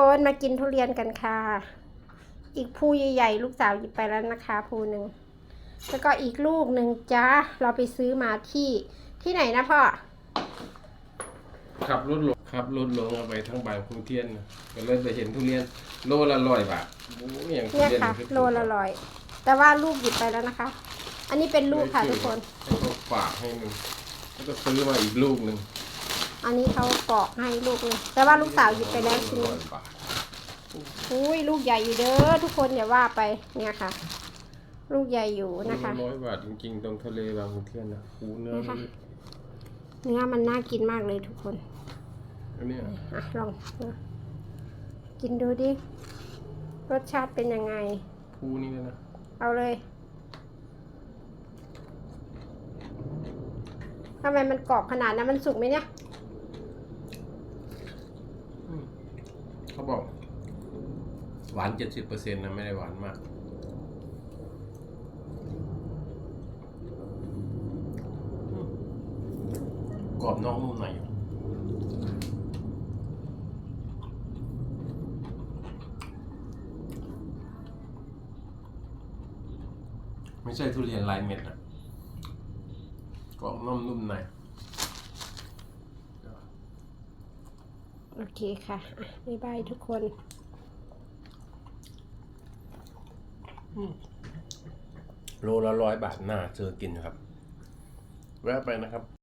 คนมากินทุเรียนกันค่ะ อีกภูใหญ่ๆ ลูกสาวหยิบไปแล้วนะคะภูหนึ่ง แล้วก็อีกลูกหนึ่งจ้าเราไปซื้อมาที่ที่ไหนนะพ่อ ขับรถหลงขับรถหลงเอาไปทั้งบางคุณเทียนนะก็เลยไปเห็นทุเรียนโลละร้อยบาทโอ้ยอย่างทุเนี่ยเรียนค่ะคือโลละร้อย แต่ว่าลูกหยิบไปแล้วนะคะ อันนี้เป็นลูกค่ะทุกคน ให้เขาฝากให้หนึ่งแล้วก็ซื้อมาอีกลูกหนึ่ง อันนี้เขาปอกให้ลูกเลยแต่ว่าลูกสาวหยิบไปแล้วชิ้นหร้นึองยบาทอุ้ยลูกใหญ่อยู่เด้อทุกคนอย่าว่าไปเนี่ยค่ะ ลูกใหญ่อยู่นะคะ ร้อยบาทจริงๆ ตรงทะเลบางขุนเทียนนะคูเนื้อนะคะนี่เนื้อมันน่ากินมากเลยทุกคนอันเนี้ยอะลองดูกินดูดิ รสชาติเป็นยังไง คูนี่เลยนะเอาเลยทำไมมันกรอบขนาดนั้นมันสุกไหมเนี่ย อืม เขาบอก หวานเจ็ดสิบเปอร์เซ็นต์นะ ไม่ได้หวานมาก กรอบนอกนุ่มในไม่ใช่ทุเรียนลายเม็ดนะกรอบนุ่มนุ่มใน โอเคค่ะบ๊ายบายทุกคนโลละร้อยบาทน่าเจอกินครับ แวะไปนะครับ